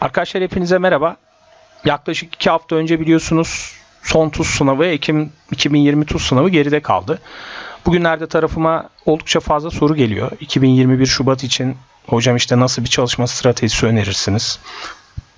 Arkadaşlar hepinize merhaba. Yaklaşık iki hafta önce biliyorsunuz son TUS sınavı Ekim 2020 TUS sınavı geride kaldı. Bugünlerde tarafıma oldukça fazla soru geliyor. 2021 Şubat için hocam işte nasıl bir çalışma stratejisi önerirsiniz?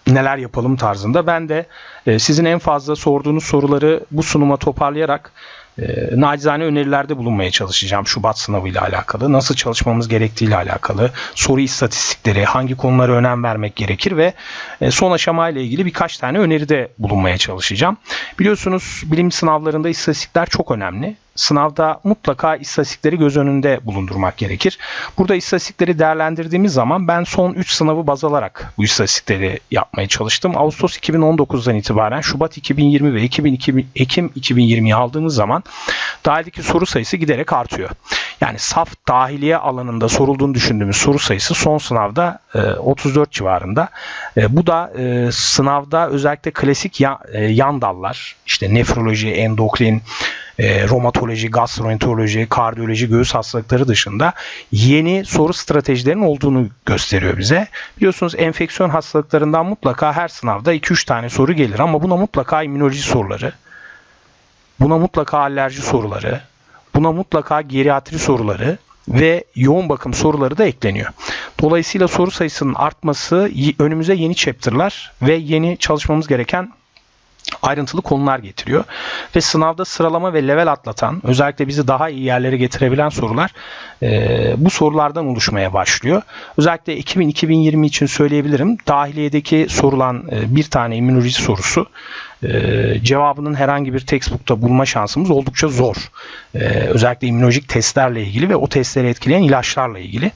Neler yapalım tarzında. Ben de e, sizin en fazla sorduğunuz soruları bu sunuma toparlayarak e, nacizane önerilerde bulunmaya çalışacağım Şubat sınavı ile alakalı. Nasıl çalışmamız gerektiği ile alakalı. Soru istatistikleri, hangi konulara önem vermek gerekir ve e, son aşama ile ilgili birkaç tane öneride bulunmaya çalışacağım. Biliyorsunuz bilim sınavlarında istatistikler çok önemli. Sınavda mutlaka istatistikleri göz önünde bulundurmak gerekir. Burada istatistikleri değerlendirdiğimiz zaman ben son 3 sınavı baz alarak bu istatistikleri yapmaya çalıştım. Ağustos 2019'dan itibaren Şubat 2020 ve Ekim, Ekim 2020'yi aldığımız zaman dahildeki soru sayısı giderek artıyor. Yani saf dahiliye alanında sorulduğunu düşündüğümüz soru sayısı son sınavda e, 34 civarında. E, bu da e, sınavda özellikle klasik ya, e, yan dallar işte nefroloji, endokrin, e, romatoloji, gastroenteroloji, kardiyoloji, göğüs hastalıkları dışında yeni soru stratejilerinin olduğunu gösteriyor bize. Biliyorsunuz enfeksiyon hastalıklarından mutlaka her sınavda 2-3 tane soru gelir ama buna mutlaka immünoloji soruları, buna mutlaka alerji soruları, buna mutlaka geriatri soruları ve yoğun bakım soruları da ekleniyor. Dolayısıyla soru sayısının artması önümüze yeni chapter'lar ve yeni çalışmamız gereken ayrıntılı konular getiriyor. Ve sınavda sıralama ve level atlatan, özellikle bizi daha iyi yerlere getirebilen sorular e, bu sorulardan oluşmaya başlıyor. Özellikle 2000-2020 için söyleyebilirim. Dahiliyedeki sorulan e, bir tane immünoloji sorusu e, cevabının herhangi bir textbook'ta bulma şansımız oldukça zor. E, özellikle immünolojik testlerle ilgili ve o testleri etkileyen ilaçlarla ilgili.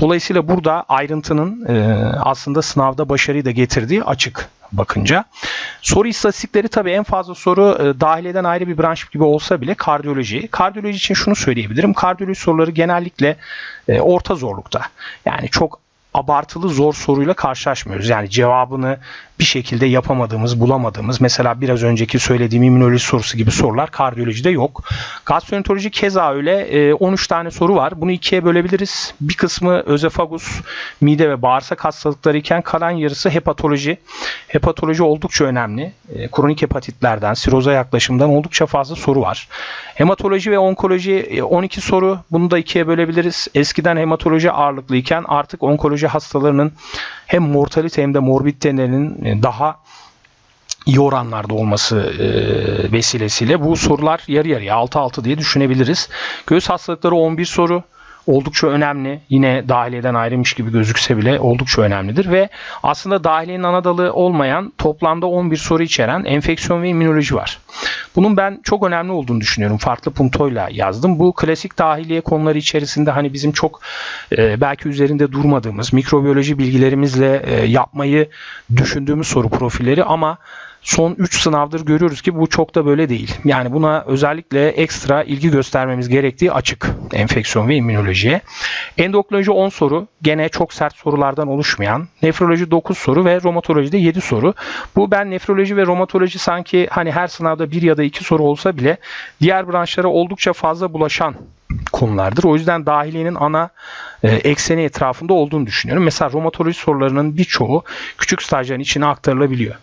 Dolayısıyla burada ayrıntının e, aslında sınavda başarıyı da getirdiği açık bakınca. Soru istatistikleri tabii en fazla soru e, dahil eden ayrı bir branş gibi olsa bile kardiyoloji. Kardiyoloji için şunu söyleyebilirim. Kardiyoloji soruları genellikle e, orta zorlukta. Yani çok abartılı zor soruyla karşılaşmıyoruz. Yani cevabını bir şekilde yapamadığımız, bulamadığımız mesela biraz önceki söylediğim immünoloji sorusu gibi sorular kardiyolojide yok. Gastroenteroloji keza öyle 13 e, tane soru var. Bunu ikiye bölebiliriz. Bir kısmı özefagus, mide ve bağırsak hastalıkları iken kalan yarısı hepatoloji. Hepatoloji oldukça önemli. E, kronik hepatitlerden, siroza yaklaşımdan oldukça fazla soru var. Hematoloji ve onkoloji 12 e, soru. Bunu da ikiye bölebiliriz. Eskiden hematoloji ağırlıklıyken artık onkoloji hastalarının hem mortalite hem de morbiditelerinin e, daha iyi oranlarda olması e, vesilesiyle bu sorular yarı yarıya 6-6 diye düşünebiliriz. Göğüs hastalıkları 11 soru oldukça önemli. Yine dahiliyeden ayrılmış gibi gözükse bile oldukça önemlidir ve aslında dahiliyenin ana dalı olmayan toplamda 11 soru içeren enfeksiyon ve immünoloji var. Bunun ben çok önemli olduğunu düşünüyorum. Farklı puntoyla yazdım. Bu klasik dahiliye konuları içerisinde hani bizim çok e, belki üzerinde durmadığımız mikrobiyoloji bilgilerimizle e, yapmayı düşündüğümüz soru profilleri ama son 3 sınavdır görüyoruz ki bu çok da böyle değil. Yani buna özellikle ekstra ilgi göstermemiz gerektiği açık. Enfeksiyon ve immünolojiye. Endokrinoloji 10 soru. Gene çok sert sorulardan oluşmayan. Nefroloji 9 soru ve romatolojide 7 soru. Bu ben nefroloji ve romatoloji sanki hani her sınavda bir ya da iki soru olsa bile diğer branşlara oldukça fazla bulaşan konulardır. O yüzden dahiliyenin ana e, ekseni etrafında olduğunu düşünüyorum. Mesela romatoloji sorularının birçoğu küçük stajların içine aktarılabiliyor.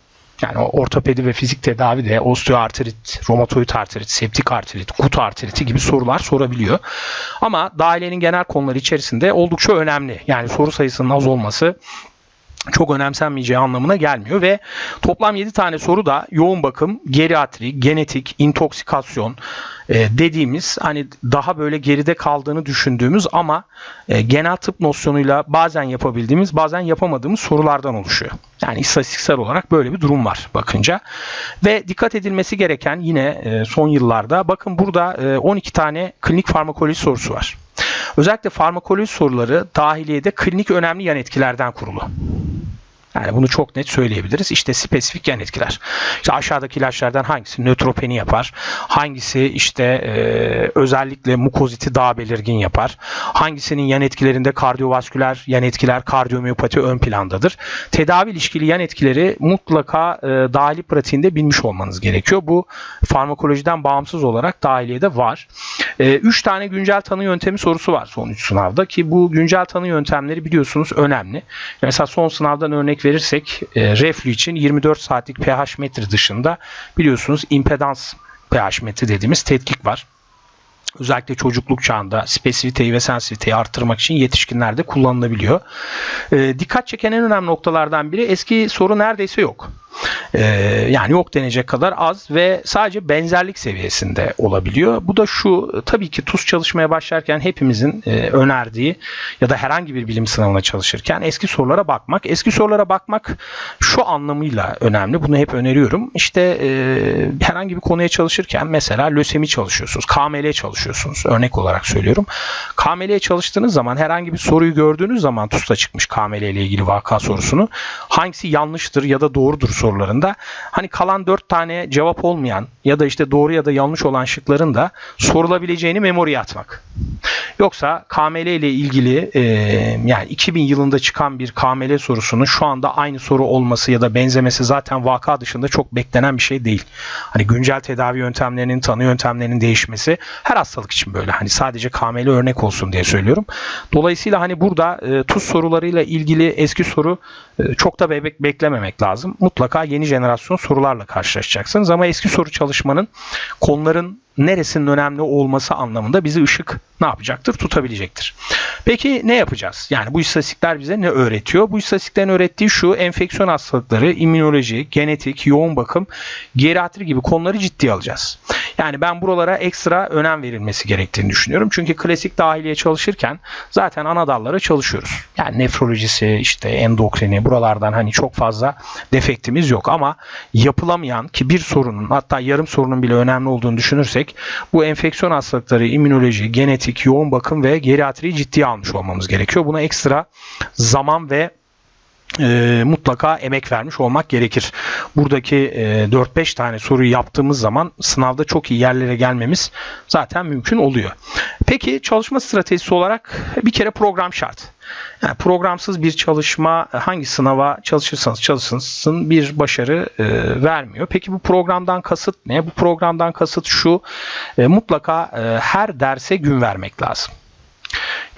Yani ortopedi ve fizik tedavi de osteoartrit, romatoid artrit, septik artrit, kut artriti gibi sorular sorabiliyor. Ama dahiliyenin genel konuları içerisinde oldukça önemli. Yani soru sayısının az olması çok önemsenmeyeceği anlamına gelmiyor ve toplam 7 tane soru da yoğun bakım, geriatri, genetik, intoksikasyon e, dediğimiz hani daha böyle geride kaldığını düşündüğümüz ama e, genel tıp nosyonuyla bazen yapabildiğimiz bazen yapamadığımız sorulardan oluşuyor. Yani istatistiksel olarak böyle bir durum var bakınca. Ve dikkat edilmesi gereken yine e, son yıllarda bakın burada e, 12 tane klinik farmakoloji sorusu var. Özellikle farmakoloji soruları dahiliyede klinik önemli yan etkilerden kurulu. Yani bunu çok net söyleyebiliriz. İşte spesifik yan etkiler. İşte aşağıdaki ilaçlardan hangisi nötropeni yapar? Hangisi işte e, özellikle mukoziti daha belirgin yapar? Hangisinin yan etkilerinde kardiyovasküler yan etkiler, kardiyomiyopati ön plandadır? Tedavi ilişkili yan etkileri mutlaka e, dahili pratiğinde bilmiş olmanız gerekiyor. Bu farmakolojiden bağımsız olarak dahiliyede var. 3 tane güncel tanı yöntemi sorusu var son 3 sınavda ki bu güncel tanı yöntemleri biliyorsunuz önemli. Mesela son sınavdan örnek verirsek e, reflü için 24 saatlik pH metre dışında biliyorsunuz impedans pH metre dediğimiz tetkik var özellikle çocukluk çağında spesifiteyi ve sensiviteyi arttırmak için yetişkinlerde kullanılabiliyor. E, dikkat çeken en önemli noktalardan biri eski soru neredeyse yok. Ee, yani yok denecek kadar az ve sadece benzerlik seviyesinde olabiliyor. Bu da şu tabii ki TUS çalışmaya başlarken hepimizin e, önerdiği ya da herhangi bir bilim sınavına çalışırken eski sorulara bakmak. Eski sorulara bakmak şu anlamıyla önemli. Bunu hep öneriyorum. İşte e, herhangi bir konuya çalışırken mesela lösemi çalışıyorsunuz, KML çalışıyorsunuz. Örnek olarak söylüyorum. KML'ye çalıştığınız zaman herhangi bir soruyu gördüğünüz zaman TUS'ta çıkmış KML ile ilgili vaka sorusunu hangisi yanlıştır ya da doğrudur sorularında hani kalan 4 tane cevap olmayan ya da işte doğru ya da yanlış olan şıkların da sorulabileceğini memoriye atmak. Yoksa KML ile ilgili e, yani 2000 yılında çıkan bir KML sorusunun şu anda aynı soru olması ya da benzemesi zaten vaka dışında çok beklenen bir şey değil. Hani güncel tedavi yöntemlerinin, tanı yöntemlerinin değişmesi her hastalık için böyle. Hani sadece KML örnek olsun diye söylüyorum. Dolayısıyla hani burada e, tuz sorularıyla ilgili eski soru e, çok da bebek beklememek lazım. Mutlaka yeni jenerasyon sorularla karşılaşacaksınız. Ama eski soru çalışmanın konuların neresinin önemli olması anlamında bizi ışık ne yapacaktır? Tutabilecektir. Peki ne yapacağız? Yani bu istatistikler bize ne öğretiyor? Bu istatistiklerin öğrettiği şu enfeksiyon hastalıkları, immünoloji, genetik, yoğun bakım, geriatri gibi konuları ciddiye alacağız. Yani ben buralara ekstra önem verilmesi gerektiğini düşünüyorum. Çünkü klasik dahiliye çalışırken zaten ana dallara çalışıyoruz. Yani nefrolojisi, işte endokrini buralardan hani çok fazla defektimiz yok ama yapılamayan ki bir sorunun hatta yarım sorunun bile önemli olduğunu düşünürsek bu enfeksiyon hastalıkları, immünoloji, genetik, yoğun bakım ve geriatriyi ciddiye almış olmamız gerekiyor. Buna ekstra zaman ve e, mutlaka emek vermiş olmak gerekir. Buradaki e, 4-5 tane soruyu yaptığımız zaman sınavda çok iyi yerlere gelmemiz zaten mümkün oluyor. Peki çalışma stratejisi olarak bir kere program şart. Yani programsız bir çalışma hangi sınava çalışırsanız çalışsın bir başarı e, vermiyor. Peki bu programdan kasıt ne? Bu programdan kasıt şu e, mutlaka e, her derse gün vermek lazım.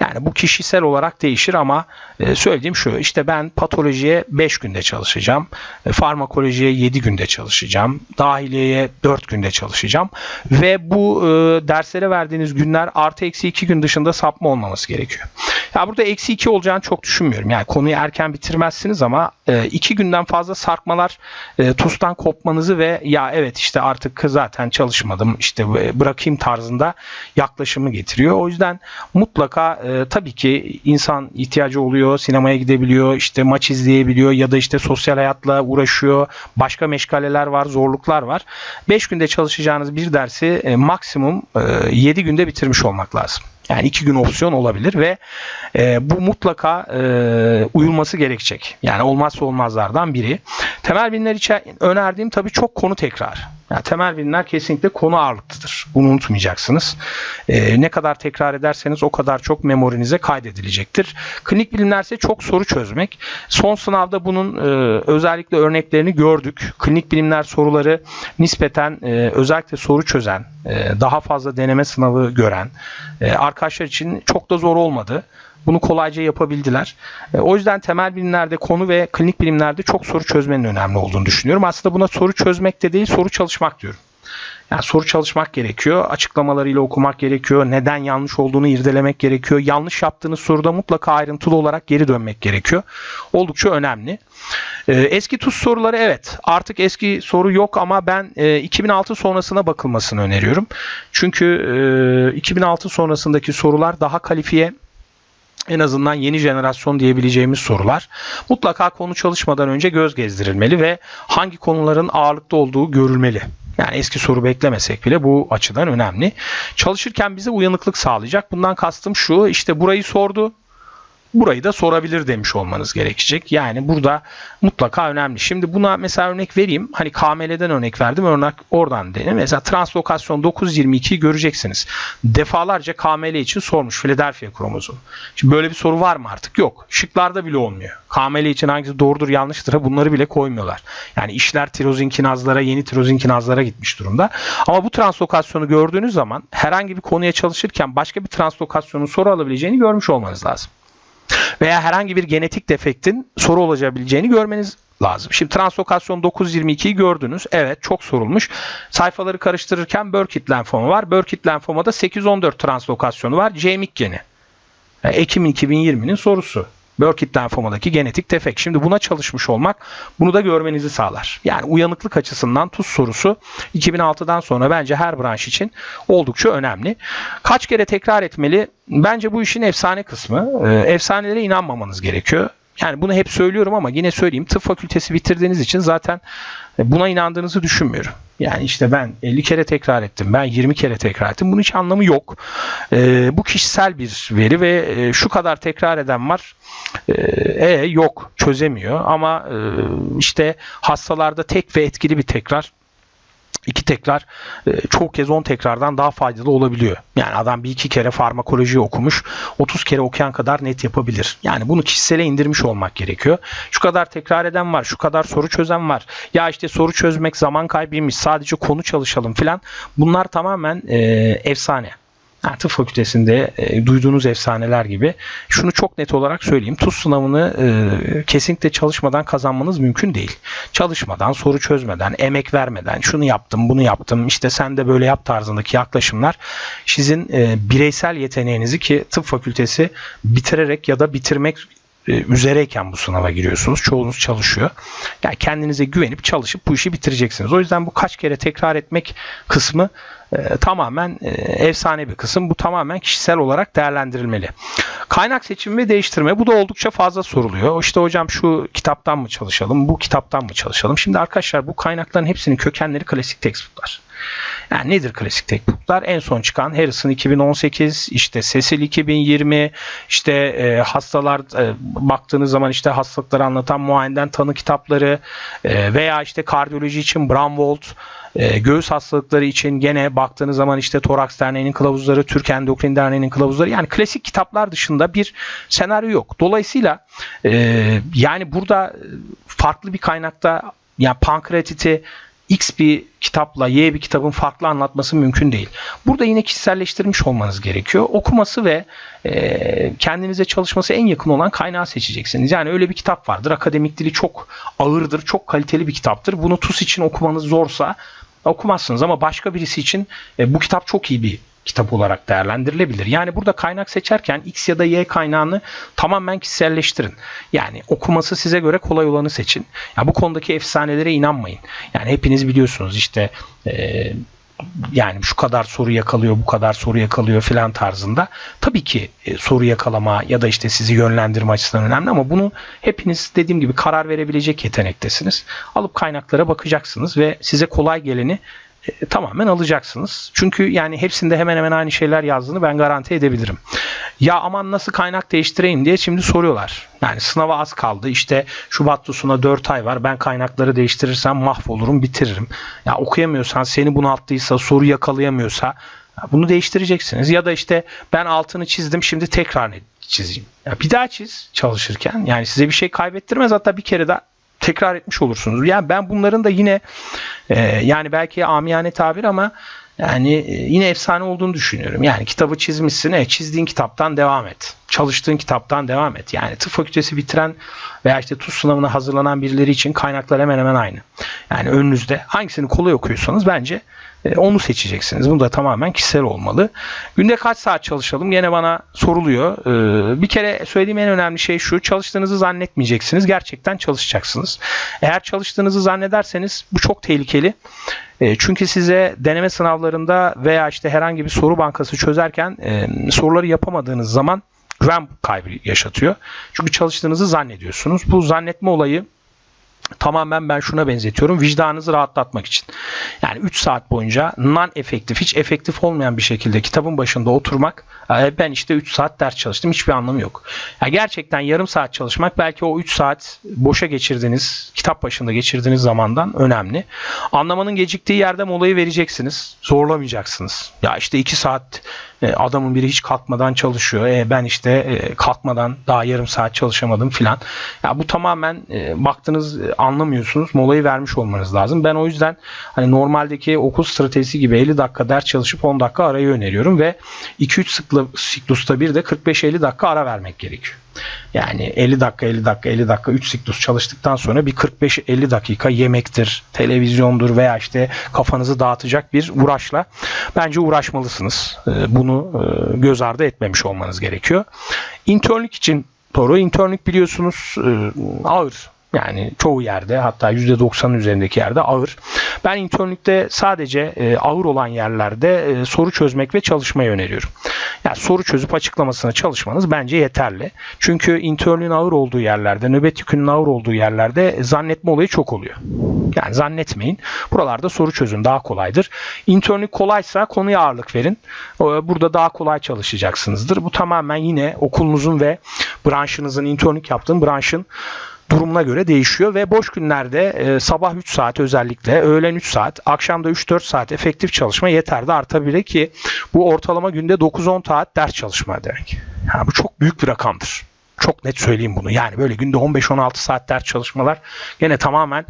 Yani bu kişisel olarak değişir ama e, söylediğim şu işte ben patolojiye 5 günde çalışacağım. E, farmakolojiye 7 günde çalışacağım. Dahiliyeye 4 günde çalışacağım. Ve bu e, derslere verdiğiniz günler artı eksi 2 gün dışında sapma olmaması gerekiyor. Ya burada eksi 2 olacağını çok düşünmüyorum. Yani konuyu erken bitirmezsiniz ama 2 günden fazla sarkmalar TUS'tan kopmanızı ve ya evet işte artık zaten çalışmadım işte bırakayım tarzında yaklaşımı getiriyor. O yüzden mutlaka e, tabii ki insan ihtiyacı oluyor, sinemaya gidebiliyor, işte maç izleyebiliyor ya da işte sosyal hayatla uğraşıyor, başka meşgaleler var, zorluklar var. 5 günde çalışacağınız bir dersi e, maksimum e, 7 günde bitirmiş olmak lazım. Yani iki gün opsiyon olabilir ve e, bu mutlaka e, uyulması gerekecek. Yani olmazsa olmazlardan biri. Temel bilimler için önerdiğim tabii çok konu tekrar. Yani temel bilimler kesinlikle konu ağırlıklıdır. Bunu unutmayacaksınız. E, ne kadar tekrar ederseniz o kadar çok memorinize kaydedilecektir. Klinik bilimler ise çok soru çözmek. Son sınavda bunun e, özellikle örneklerini gördük. Klinik bilimler soruları nispeten e, özellikle soru çözen, e, daha fazla deneme sınavı gören e, arkadaşlar için çok da zor olmadı. Bunu kolayca yapabildiler. E, o yüzden temel bilimlerde konu ve klinik bilimlerde çok soru çözmenin önemli olduğunu düşünüyorum. Aslında buna soru çözmek de değil soru çalışmak diyorum. Yani soru çalışmak gerekiyor. Açıklamalarıyla okumak gerekiyor. Neden yanlış olduğunu irdelemek gerekiyor. Yanlış yaptığınız soruda mutlaka ayrıntılı olarak geri dönmek gerekiyor. Oldukça önemli. Ee, eski TUS soruları evet artık eski soru yok ama ben e, 2006 sonrasına bakılmasını öneriyorum. Çünkü e, 2006 sonrasındaki sorular daha kalifiye en azından yeni jenerasyon diyebileceğimiz sorular mutlaka konu çalışmadan önce göz gezdirilmeli ve hangi konuların ağırlıkta olduğu görülmeli. Yani eski soru beklemesek bile bu açıdan önemli. Çalışırken bize uyanıklık sağlayacak. Bundan kastım şu işte burayı sordu. Burayı da sorabilir demiş olmanız gerekecek. Yani burada mutlaka önemli. Şimdi buna mesela örnek vereyim. Hani KML'den örnek verdim. Örnek oradan dedim. Mesela translokasyon 922'yi göreceksiniz. Defalarca KML için sormuş Philadelphia kromozom. Şimdi böyle bir soru var mı artık? Yok. Şıklarda bile olmuyor. KML için hangisi doğrudur yanlıştır bunları bile koymuyorlar. Yani işler tirozinkinazlara, yeni tirozinkinazlara gitmiş durumda. Ama bu translokasyonu gördüğünüz zaman herhangi bir konuya çalışırken başka bir translokasyonun soru alabileceğini görmüş olmanız lazım veya herhangi bir genetik defektin soru olabileceğini görmeniz lazım. Şimdi translokasyon 922'yi gördünüz. Evet çok sorulmuş. Sayfaları karıştırırken Burkitt lenfoma var. Burkitt lenfomada 814 translokasyonu var. CMYK geni. Yani Ekim 2020'nin sorusu. Burkitt lenfomadaki genetik defekt. Şimdi buna çalışmış olmak bunu da görmenizi sağlar. Yani uyanıklık açısından tuz sorusu 2006'dan sonra bence her branş için oldukça önemli. Kaç kere tekrar etmeli? Bence bu işin efsane kısmı. Ee, efsanelere inanmamanız gerekiyor. Yani bunu hep söylüyorum ama yine söyleyeyim. Tıp fakültesi bitirdiğiniz için zaten buna inandığınızı düşünmüyorum. Yani işte ben 50 kere tekrar ettim, ben 20 kere tekrar ettim. Bunun hiç anlamı yok. E, bu kişisel bir veri ve e, şu kadar tekrar eden var. E, e yok, çözemiyor. Ama e, işte hastalarda tek ve etkili bir tekrar iki tekrar e, çoğu kez 10 tekrardan daha faydalı olabiliyor. Yani adam bir iki kere farmakoloji okumuş 30 kere okuyan kadar net yapabilir. Yani bunu kişisele indirmiş olmak gerekiyor. Şu kadar tekrar eden var, şu kadar soru çözen var. Ya işte soru çözmek zaman kaybıymış sadece konu çalışalım filan. Bunlar tamamen e, efsane yani tıp fakültesinde e, duyduğunuz efsaneler gibi. Şunu çok net olarak söyleyeyim. TUS sınavını e, kesinlikle çalışmadan kazanmanız mümkün değil. Çalışmadan, soru çözmeden, emek vermeden, şunu yaptım, bunu yaptım, işte sen de böyle yap tarzındaki yaklaşımlar sizin e, bireysel yeteneğinizi ki tıp fakültesi bitirerek ya da bitirmek üzereyken bu sınava giriyorsunuz. Çoğunuz çalışıyor. Yani kendinize güvenip çalışıp bu işi bitireceksiniz. O yüzden bu kaç kere tekrar etmek kısmı e, tamamen e, efsane bir kısım. Bu tamamen kişisel olarak değerlendirilmeli. Kaynak seçimi ve değiştirme bu da oldukça fazla soruluyor. İşte hocam şu kitaptan mı çalışalım, bu kitaptan mı çalışalım? Şimdi arkadaşlar bu kaynakların hepsinin kökenleri klasik textbooklar. Yani nedir klasik textbooklar? En son çıkan Harrison 2018, işte Cecil 2020, işte e, hastalar e, baktığınız zaman işte hastalıkları anlatan muayeneden tanı kitapları e, veya işte kardiyoloji için Bramwold, e, göğüs hastalıkları için gene baktığınız zaman işte Toraks Derneği'nin kılavuzları, Türk Endokrin Derneği'nin kılavuzları yani klasik kitaplar dışında bir senaryo yok. Dolayısıyla e, yani burada farklı bir kaynakta yani pankreatiti X bir kitapla Y bir kitabın farklı anlatması mümkün değil. Burada yine kişiselleştirmiş olmanız gerekiyor. Okuması ve e, kendinize çalışması en yakın olan kaynağı seçeceksiniz. Yani öyle bir kitap vardır. Akademik dili çok ağırdır, çok kaliteli bir kitaptır. Bunu TUS için okumanız zorsa okumazsınız ama başka birisi için e, bu kitap çok iyi bir kitap olarak değerlendirilebilir. Yani burada kaynak seçerken X ya da Y kaynağını tamamen kişiselleştirin. Yani okuması size göre kolay olanı seçin. Ya bu konudaki efsanelere inanmayın. Yani hepiniz biliyorsunuz işte e, yani şu kadar soru yakalıyor, bu kadar soru yakalıyor filan tarzında. Tabii ki e, soru yakalama ya da işte sizi yönlendirme açısından önemli ama bunu hepiniz dediğim gibi karar verebilecek yetenektesiniz. Alıp kaynaklara bakacaksınız ve size kolay geleni e, tamamen alacaksınız. Çünkü yani hepsinde hemen hemen aynı şeyler yazdığını ben garanti edebilirim. Ya aman nasıl kaynak değiştireyim diye şimdi soruyorlar. Yani sınava az kaldı. İşte Şubat TUS'una 4 ay var. Ben kaynakları değiştirirsem mahvolurum, bitiririm. Ya okuyamıyorsan, seni bunalttıysa, soru yakalayamıyorsa bunu değiştireceksiniz. Ya da işte ben altını çizdim şimdi tekrar çizeyim. Ya bir daha çiz çalışırken. Yani size bir şey kaybettirmez. Hatta bir kere daha tekrar etmiş olursunuz. Yani ben bunların da yine e, yani belki amiyane tabir ama yani e, yine efsane olduğunu düşünüyorum. Yani kitabı çizmişsin, e, çizdiğin kitaptan devam et. Çalıştığın kitaptan devam et. Yani tıp fakültesi bitiren veya işte TUS sınavına hazırlanan birileri için kaynaklar hemen hemen aynı. Yani önünüzde hangisini kolay okuyorsanız bence onu seçeceksiniz. Bu da tamamen kişisel olmalı. Günde kaç saat çalışalım? Yine bana soruluyor. E, bir kere söylediğim en önemli şey şu. Çalıştığınızı zannetmeyeceksiniz. Gerçekten çalışacaksınız. Eğer çalıştığınızı zannederseniz bu çok tehlikeli. E, çünkü size deneme sınavlarında veya işte herhangi bir soru bankası çözerken soruları yapamadığınız zaman güven kaybı yaşatıyor. Çünkü çalıştığınızı zannediyorsunuz. Bu zannetme olayı tamamen ben şuna benzetiyorum. Vicdanınızı rahatlatmak için. Yani 3 saat boyunca non efektif, hiç efektif olmayan bir şekilde kitabın başında oturmak. e, Ben işte 3 saat ders çalıştım. Hiçbir anlamı yok. Yani gerçekten yarım saat çalışmak belki o 3 saat boşa geçirdiğiniz, kitap başında geçirdiğiniz zamandan önemli. Anlamanın geciktiği yerde molayı vereceksiniz. Zorlamayacaksınız. Ya işte 2 saat e, adamın biri hiç kalkmadan çalışıyor. E, ben işte e, kalkmadan daha yarım saat çalışamadım filan. Ya bu tamamen baktınız e, anlamıyorsunuz. Molayı vermiş olmanız lazım. Ben o yüzden hani normaldeki okul stratejisi gibi 50 dakika ders çalışıp 10 dakika arayı öneriyorum ve 2-3 sıklı siklusta bir de 45-50 dakika ara vermek gerekiyor. Yani 50 dakika 50 dakika 50 dakika 3 siklus çalıştıktan sonra bir 45-50 dakika yemektir, televizyondur veya işte kafanızı dağıtacak bir uğraşla bence uğraşmalısınız. Ee, Bunu e, göz ardı etmemiş olmanız gerekiyor. İnternlük için doğru. İnternlük biliyorsunuz e, ağır. Yani çoğu yerde hatta %90'ın üzerindeki yerde ağır. Ben internlükte sadece e, ağır olan yerlerde e, soru çözmek ve çalışmayı öneriyorum. Yani soru çözüp açıklamasını çalışmanız bence yeterli. Çünkü internlüğün ağır olduğu yerlerde, nöbet yükünün ağır olduğu yerlerde zannetme olayı çok oluyor. Yani zannetmeyin. Buralarda soru çözün daha kolaydır. İnternlük kolaysa konuya ağırlık verin. Burada daha kolay çalışacaksınızdır. Bu tamamen yine okulunuzun ve branşınızın, internlük yaptığın branşın durumuna göre değişiyor ve boş günlerde e, sabah 3 saat özellikle öğlen 3 saat akşam da 3-4 saat efektif çalışma yeter de artabilir ki bu ortalama günde 9-10 saat ders çalışma demek. Yani bu çok büyük bir rakamdır. Çok net söyleyeyim bunu. Yani böyle günde 15-16 saat ders çalışmalar gene tamamen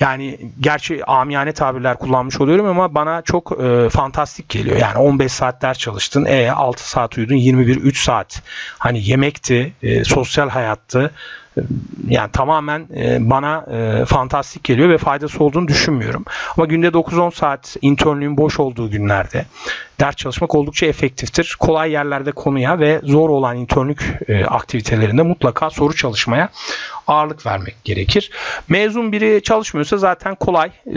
yani gerçi amiyane tabirler kullanmış oluyorum ama bana çok e, fantastik geliyor. Yani 15 saat ders çalıştın, e 6 saat uyudun, 21 3 saat. Hani yemekti, e, sosyal hayattı. Yani tamamen e, bana e, fantastik geliyor ve faydası olduğunu düşünmüyorum. Ama günde 9-10 saat internlüğün boş olduğu günlerde ders çalışmak oldukça efektiftir. Kolay yerlerde konuya ve zor olan internlük e, aktivitelerinde mutlaka soru çalışmaya ağırlık vermek gerekir. Mezun biri çalışmıyorsa zaten kolay. E,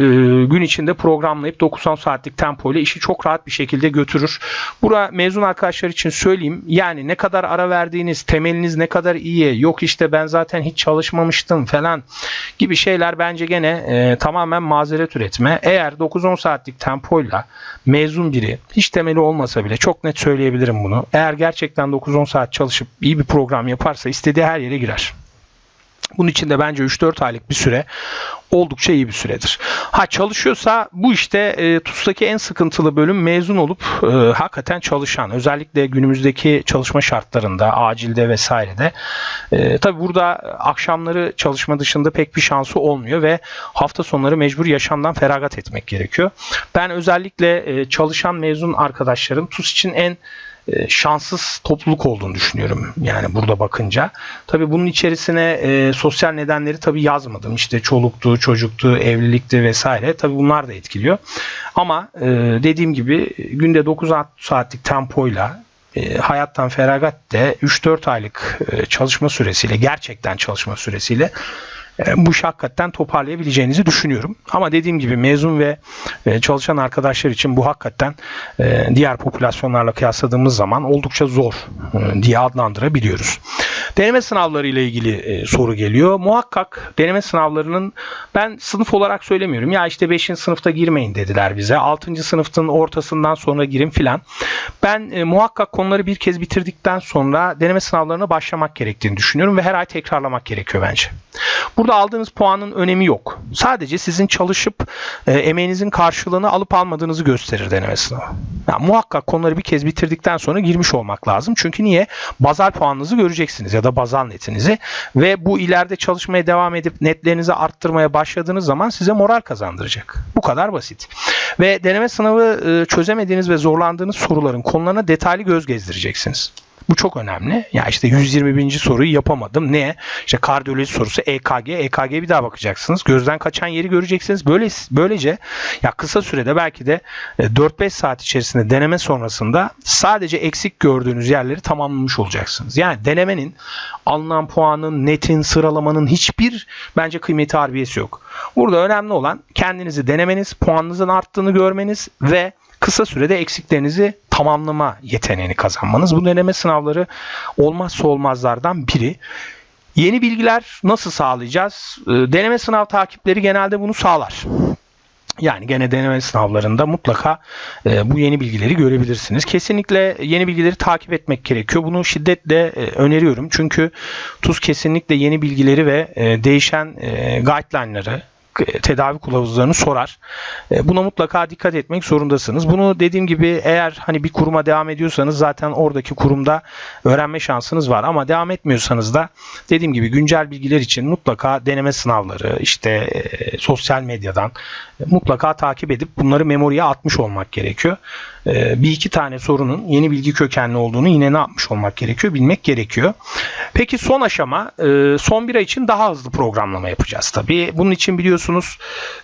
gün içinde programlayıp 90 saatlik tempo ile işi çok rahat bir şekilde götürür. Bura mezun arkadaşlar için söyleyeyim. Yani ne kadar ara verdiğiniz, temeliniz ne kadar iyi, yok işte ben zaten hiç çalışmamıştım falan gibi şeyler bence gene e, tamamen mazeret üretme. Eğer 9-10 saatlik tempoyla mezun biri hiç temeli olmasa bile çok net söyleyebilirim bunu. Eğer gerçekten 9-10 saat çalışıp iyi bir program yaparsa istediği her yere girer. Bunun için de bence 3-4 aylık bir süre oldukça iyi bir süredir. Ha çalışıyorsa bu işte e, TUS'taki en sıkıntılı bölüm mezun olup e, hakikaten çalışan. Özellikle günümüzdeki çalışma şartlarında, acilde vesairede. E, tabii burada akşamları çalışma dışında pek bir şansı olmuyor ve hafta sonları mecbur yaşamdan feragat etmek gerekiyor. Ben özellikle e, çalışan mezun arkadaşlarım TUS için en şanssız topluluk olduğunu düşünüyorum. Yani burada bakınca. Tabii bunun içerisine e, sosyal nedenleri tabii yazmadım. İşte çoluktu, çocuktu, evlilikti vesaire. Tabii bunlar da etkiliyor. Ama e, dediğim gibi günde 9 saatlik tempoyla e, hayattan feragat de 3-4 aylık e, çalışma süresiyle gerçekten çalışma süresiyle e, bu işi hakikaten toparlayabileceğinizi düşünüyorum. Ama dediğim gibi mezun ve e, çalışan arkadaşlar için bu hakikaten e, diğer popülasyonlarla kıyasladığımız zaman oldukça zor e, diye adlandırabiliyoruz. Deneme sınavları ile ilgili e, soru geliyor. Muhakkak deneme sınavlarının ben sınıf olarak söylemiyorum. Ya işte 5. sınıfta girmeyin dediler bize. 6. sınıfın ortasından sonra girin filan. Ben e, muhakkak konuları bir kez bitirdikten sonra deneme sınavlarına başlamak gerektiğini düşünüyorum ve her ay tekrarlamak gerekiyor bence. Burada aldığınız puanın önemi yok. Sadece sizin çalışıp e, emeğinizin karşılığını alıp almadığınızı gösterir deneme sınavı. Yani muhakkak konuları bir kez bitirdikten sonra girmiş olmak lazım. Çünkü niye? Bazal puanınızı göreceksiniz ya da bazal netinizi ve bu ileride çalışmaya devam edip netlerinizi arttırmaya başladığınız zaman size moral kazandıracak. Bu kadar basit. Ve deneme sınavı e, çözemediğiniz ve zorlandığınız soruların konularına detaylı göz gezdireceksiniz. Bu çok önemli. Ya işte 121. soruyu yapamadım. Ne? İşte kardiyoloji sorusu EKG. EKG bir daha bakacaksınız. Gözden kaçan yeri göreceksiniz. Böyle böylece ya kısa sürede belki de 4-5 saat içerisinde deneme sonrasında sadece eksik gördüğünüz yerleri tamamlamış olacaksınız. Yani denemenin alınan puanın, netin, sıralamanın hiçbir bence kıymeti harbiyesi yok. Burada önemli olan kendinizi denemeniz, puanınızın arttığını görmeniz ve kısa sürede eksiklerinizi tamamlama yeteneğini kazanmanız. Bu deneme sınavları olmazsa olmazlardan biri. Yeni bilgiler nasıl sağlayacağız? Ee, Deneme sınav takipleri genelde bunu sağlar. Yani gene deneme sınavlarında mutlaka e, bu yeni bilgileri görebilirsiniz. Kesinlikle yeni bilgileri takip etmek gerekiyor. Bunu şiddetle e, öneriyorum. Çünkü TUS kesinlikle yeni bilgileri ve e, değişen e, guideline'ları tedavi kılavuzlarını sorar. E, Buna mutlaka dikkat etmek zorundasınız. Bunu dediğim gibi eğer hani bir kuruma devam ediyorsanız zaten oradaki kurumda öğrenme şansınız var. Ama devam etmiyorsanız da dediğim gibi güncel bilgiler için mutlaka deneme sınavları işte e, sosyal medyadan e, mutlaka takip edip bunları memoriye atmış olmak gerekiyor. E, Bir iki tane sorunun yeni bilgi kökenli olduğunu yine ne yapmış olmak gerekiyor bilmek gerekiyor. Peki son aşama e, son bir ay için daha hızlı programlama yapacağız tabii. Bunun için biliyorsunuz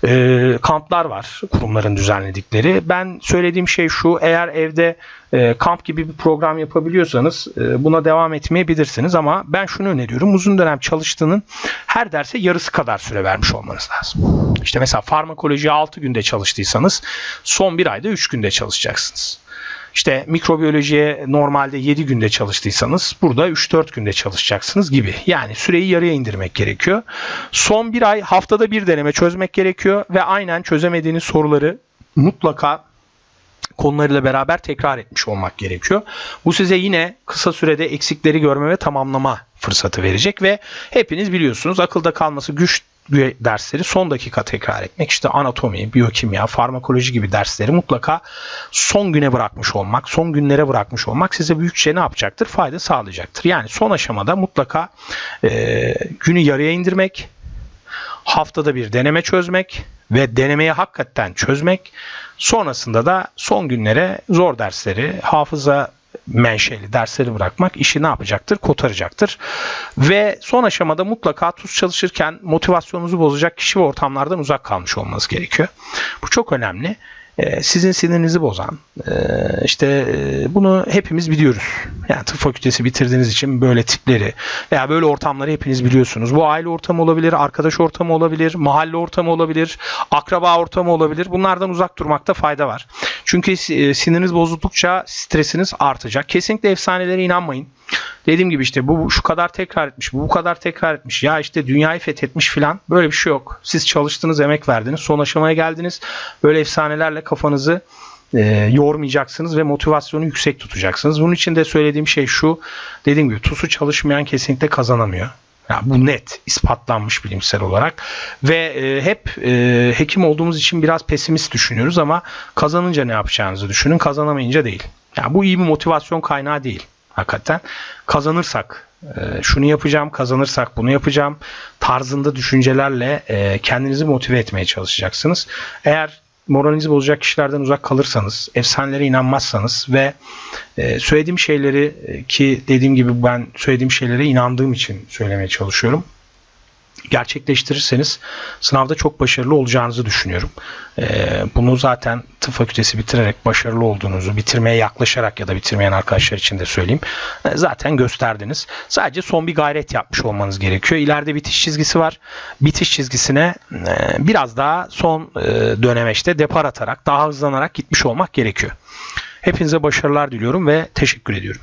e, kamplar var kurumların düzenledikleri. Ben söylediğim şey şu eğer evde e, kamp gibi bir program yapabiliyorsanız e, buna devam etmeyebilirsiniz ama ben şunu öneriyorum. Uzun dönem çalıştığının her derse yarısı kadar süre vermiş olmanız lazım. İşte mesela farmakoloji 6 günde çalıştıysanız son bir ayda 3 günde çalışacaksınız. İşte mikrobiyolojiye normalde 7 günde çalıştıysanız burada 3-4 günde çalışacaksınız gibi. Yani süreyi yarıya indirmek gerekiyor. Son bir ay haftada bir deneme çözmek gerekiyor ve aynen çözemediğiniz soruları mutlaka konularıyla beraber tekrar etmiş olmak gerekiyor. Bu size yine kısa sürede eksikleri görme ve tamamlama fırsatı verecek ve hepiniz biliyorsunuz akılda kalması güç dersleri son dakika tekrar etmek işte anatomi, biyokimya, farmakoloji gibi dersleri mutlaka son güne bırakmış olmak, son günlere bırakmış olmak size büyükçe ne yapacaktır? Fayda sağlayacaktır. Yani son aşamada mutlaka e, günü yarıya indirmek, haftada bir deneme çözmek ve denemeyi hakikaten çözmek. Sonrasında da son günlere zor dersleri, hafıza menşeli dersleri bırakmak işi ne yapacaktır? Kotaracaktır. Ve son aşamada mutlaka tuz çalışırken motivasyonunuzu bozacak kişi ve ortamlardan uzak kalmış olmanız gerekiyor. Bu çok önemli. Ee, Sizin sinirinizi bozan, e, işte e, bunu hepimiz biliyoruz. Yani tıp fakültesi bitirdiğiniz için böyle tipleri veya böyle ortamları hepiniz biliyorsunuz. Bu aile ortamı olabilir, arkadaş ortamı olabilir, mahalle ortamı olabilir, akraba ortamı olabilir. Bunlardan uzak durmakta fayda var. Çünkü e, siniriniz bozuldukça stresiniz artacak. Kesinlikle efsanelere inanmayın. Dediğim gibi işte bu şu kadar tekrar etmiş, bu bu kadar tekrar etmiş. Ya işte dünyayı fethetmiş filan. Böyle bir şey yok. Siz çalıştınız, emek verdiniz, son aşamaya geldiniz. Böyle efsanelerle kafanızı e, yormayacaksınız ve motivasyonu yüksek tutacaksınız. Bunun için de söylediğim şey şu. Dediğim gibi TUS'u çalışmayan kesinlikle kazanamıyor. Ya bu net ispatlanmış bilimsel olarak ve e, hep e, hekim olduğumuz için biraz pesimist düşünüyoruz ama kazanınca ne yapacağınızı düşünün kazanamayınca değil. Yani bu iyi bir motivasyon kaynağı değil hakikaten. Kazanırsak e, şunu yapacağım, kazanırsak bunu yapacağım tarzında düşüncelerle e, kendinizi motive etmeye çalışacaksınız. Eğer moralinizi bozacak kişilerden uzak kalırsanız, efsanelere inanmazsanız ve e, söylediğim şeyleri ki dediğim gibi ben söylediğim şeylere inandığım için söylemeye çalışıyorum gerçekleştirirseniz sınavda çok başarılı olacağınızı düşünüyorum. Ee, bunu zaten tıp fakültesi bitirerek başarılı olduğunuzu, bitirmeye yaklaşarak ya da bitirmeyen arkadaşlar için de söyleyeyim. Ee, zaten gösterdiniz. Sadece son bir gayret yapmış olmanız gerekiyor. İleride bitiş çizgisi var. Bitiş çizgisine e, biraz daha son e, dönemeçte depar atarak, daha hızlanarak gitmiş olmak gerekiyor. Hepinize başarılar diliyorum ve teşekkür ediyorum.